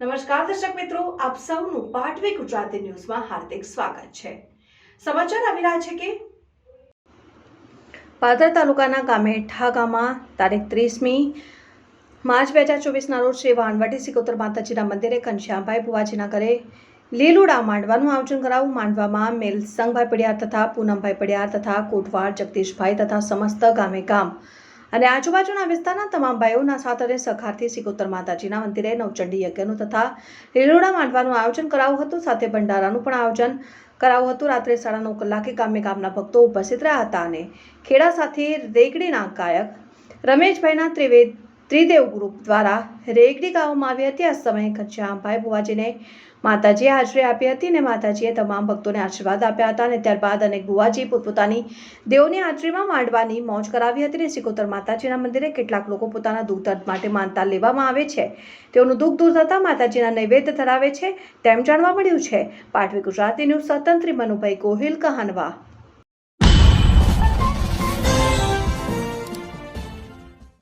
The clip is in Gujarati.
નમસ્કાર દર્શક મિત્રો, આપ સૌનું પાટવી ગુજરાતી ન્યૂઝમાં હાર્દિક સ્વાગત છે. સમાચાર આવી રહ્યા છે કે પાદર તાલુકાના ગામે ઠા ગામમાં તારીખ ત્રીસમી માર્ચ બે હજાર ચોવીસના રોજ શ્રી વાનવટી સિકોતર માતાજીના મંદિરે ઘનશ્યામભાઈ ભુવાજીના ઘરે લીલુડા માંડવાનું આયોજન કરાવું માંડવામાં મેલ સંઘભાઈ પડિયાર તથા પૂનમભાઈ પડિયાર તથા કોટવાડ જગદીશભાઈ તથા સમસ્ત ગામે ગામ અને આજુબાજુના વિસ્તારના તમામ ભાઈઓના સાથ અને સખારથી સિકોતર માતાજીના મંદિરે નવચંડી યજ્ઞનું તથા રેલોડા માંડવાનું આયોજન કરાયું હતું. સાથે ભંડારાનું પણ આયોજન કરાવ્યું હતું. રાત્રે સાડા નવ કલાકે ગામે ગામના ભક્તો ઉપસ્થિત રહ્યા હતા અને ખેડા સાથે રેગડીના ગાયક રમેશભાઈના ત્રિવેદ ત્રિદેવ ગ્રુપ દ્વારા રેગડી ગાવામાં આવી હતી. આ સમયે ઘનશ્યામભાઈ બુવાજીને માતાજીએ હાજરી આપી હતી અને માતાજીએ તમામ ભક્તોને આશીર્વાદ આપ્યા હતા અને ત્યારબાદ અનેક ભુવાજી પોતપોતાની દેવની હાજરીમાં માંડવાની મોજ કરાવી હતી અને સિકોતર માતાજીના મંદિરે કેટલાક લોકો પોતાના દુઃખ દર્દ માટે માનતા લેવામાં આવે છે. તેઓનું દુઃખ દૂર થતાં માતાજીના નૈવેદ્ય ધરાવે છે તેમ જાણવા મળ્યું છે. પાટવી ગુજરાતી ન્યૂઝ સ્વતંત્રી મનુભાઈ ગોહિલ કહાનવા.